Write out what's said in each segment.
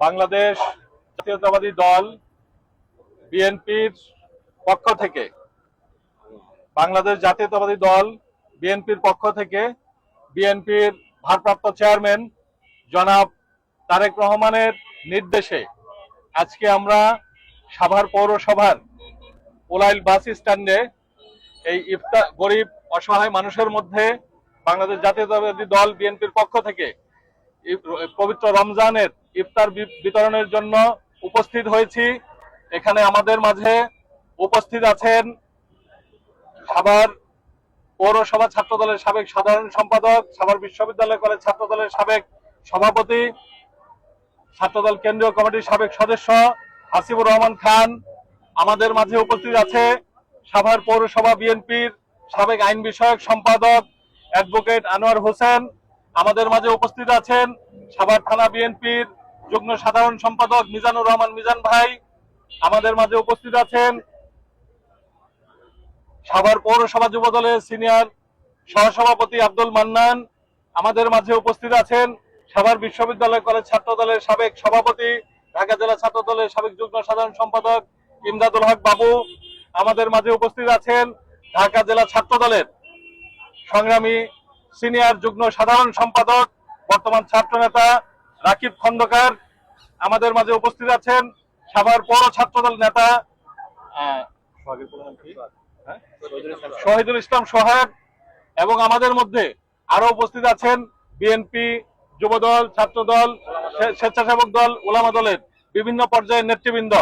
বাংলাদেশ জাতীয়তাবাদী দল বিএনপির পক্ষ থেকে, বাংলাদেশ জাতীয়তাবাদী দল বিএনপির পক্ষ থেকে বিএনপির ভারপ্রাপ্ত চেয়ারম্যান জনাব তারেক রহমানের নির্দেশে আজকে আমরা সাভার পৌরসভার ওলাইল বাস স্ট্যান্ডে এই ইফতার গরিব, অসহায় মানুষের মধ্যে বাংলাদেশ জাতীয়তাবাদী দল বিএনপির পক্ষ থেকে পবিত্র রমজানের ইফতার বিতরণের জন্য উপস্থিত হয়েছি। এখানে আমাদের মাঝে উপস্থিত আছেন সাভার পৌরসভা ছাত্র দলের সাবেক সাধারণ সম্পাদক, সাভার বিশ্ববিদ্যালয় কলেজ ছাত্র দলের সাবেক সভাপতি, ছাত্রদল কেন্দ্রীয় কমিটির সাবেক সদস্য হাসিবুর রহমান খান। আমাদের মাঝে উপস্থিত আছে সাভার পৌরসভা বিএনপির সাবেক আইন বিষয়ক সম্পাদক অ্যাডভোকেট আনোয়ার হোসেন। আমাদের মাঝে উপস্থিত আছেন সাভার থানা বিএনপির যুগ্ম সাধারণ সম্পাদক মিজানুর রহমান মিজান ভাই। আমাদের মাঝে উপস্থিত আছেন সাভার পৌরসভা যুব দলের সিনিয়র সহসভাপতি আব্দুল মান্নান। আমাদের মাঝে উপস্থিত আছেন সাভার বিশ্ববিদ্যালয় কলেজ ছাত্র দলের সাবেক সভাপতি, ঢাকা জেলা ছাত্র দলের সাবেক যুগ্ম সাধারণ সম্পাদক ইমদাদুল হক বাবু। আমাদের মাঝে উপস্থিত আছেন ঢাকা জেলা ছাত্র দলের সংগ্রামী সিনিয়র যুগ্ম সাধারণ সম্পাদক, বর্তমান ছাত্র নেতা রাকিব খন্দকার আমাদের মাঝে উপস্থিত আছেন সাভার পৌর ছাত্রদল নেতা? শহীদুল ইসলাম সোহাগ এবং আমাদের মধ্যে আরও উপস্থিত আছেন বিএনপি যুবদল, ছাত্রদল, স্বে- স্বেচ্ছাসেবক দল, ওলামা দলের বিভিন্ন পর্যায়ের নেতৃবৃন্দ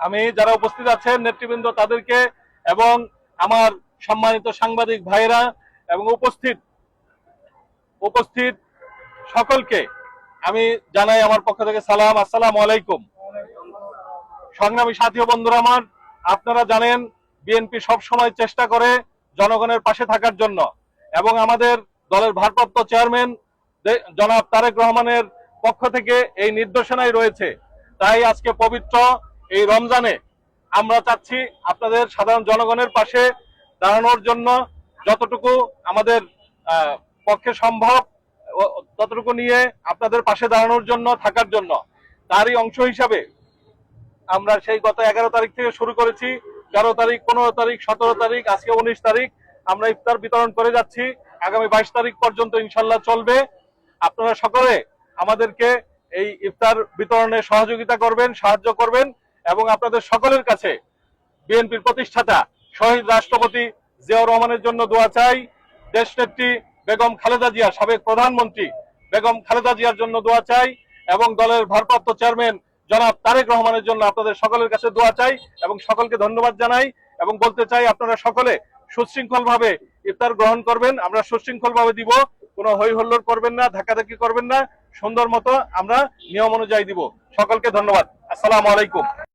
আমি যারা উপস্থিত আছেন, নেতৃবৃন্দ তাদেরকে এবং আমার সম্মানিত সাংবাদিক ভাইরা এবং উপস্থিত উপস্থিত সকলকে আমি জানাই আমার পক্ষ থেকে সালাম। আসসালাম আলাইকুম। সংগ্রামী সাথী বন্ধুরা আমার, আপনারা জানেন, বিএনপি সব সময় চেষ্টা করে জনগণের পাশে থাকার জন্য এবং আমাদের দলের ভারপ্রাপ্ত চেয়ারম্যান জনাব তারেক রহমানের পক্ষ থেকে এই নির্দেশনাই রয়েছে। তাই আজকে পবিত্র এই রমজানে আমরা চাচ্ছি আপনাদের সাধারণ জনগণের পাশে দাঁড়ানোর জন্য যতটুকু আমাদের পক্ষে সম্ভব ততটুকু নিয়ে আপনাদের পাশে দাঁড়ানোর জন্য, থাকার জন্য। তারই অংশ হিসাবে আমরা সেই গত এগারো তারিখ থেকে শুরু করেছি। তেরো তারিখ, পনেরো তারিখ, সতেরো তারিখ, আজকে উনিশ তারিখ আমরা ইফতার বিতরণ করে যাচ্ছি। আগামী বাইশ তারিখ পর্যন্ত ইনশাল্লাহ চলবে। আপনারা সকলে আমাদেরকে এই ইফতার বিতরণে সহযোগিতা করবেন, সাহায্য করবেন এবং আপনাদের সকলের কাছে বিএনপির প্রতিষ্ঠাতা শহীদ রাষ্ট্রপতি জিয়াউর রহমানের জন্য দোয়া চাই। দেশনেত্রী বেগম খালেদা জিয়া, সাবেক প্রধানমন্ত্রী বেগম খালেদা জিয়ার জন্য দোয়া চাই এবং দলের ভারপ্রাপ্ত চেয়ারম্যান জনাব তারেক রহমানের জন্য আপনাদের সকলের কাছে দোয়া চাই এবং সকলকে ধন্যবাদ জানাই এবং বলতে চাই আপনারা সকলে সুশৃঙ্খল ভাবে ইফতার গ্রহণ করবেন। আমরা সুশৃঙ্খল ভাবে দিব, কোনো হই হল্লোড় করবেন না, ধাক্কাধাক্কি করবেন না। সুন্দর মতো আমরা নিয়ম অনুযায়ী দিব। সকলকে ধন্যবাদ। আসসালামু আলাইকুম।